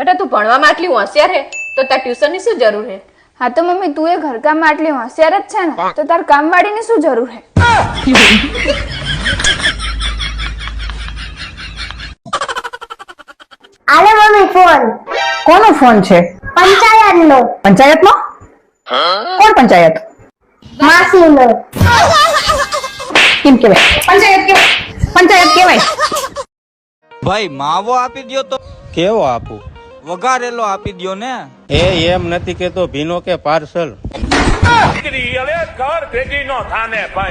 બેટા તું ભણવામાં આટલી હોશિયાર હે તો તાર ટ્યુશનની શું જરૂર હે? હા તો મમ્મી તું એ ઘરકામમાં આટલી હોશિયાર જ છે ને તો તાર કામવાળીની શું જરૂર હે? આલે મમ્મી ફોન. કોનો ફોન છે? પંચાયત નો પંચાયતનો કોણ પંચાયત? માસી નો કેમ કેવાય? પંચાયત કેવાય? પંચાયત કેવાય? ભાઈ માવો આપી દ્યો તો. કેવો આપું? વઘારેલો આપી દો ને. એ એમ નથી કેતો ભીનો કે પાર્સલ. ઘર ભેગી નો થાને ભાઈ.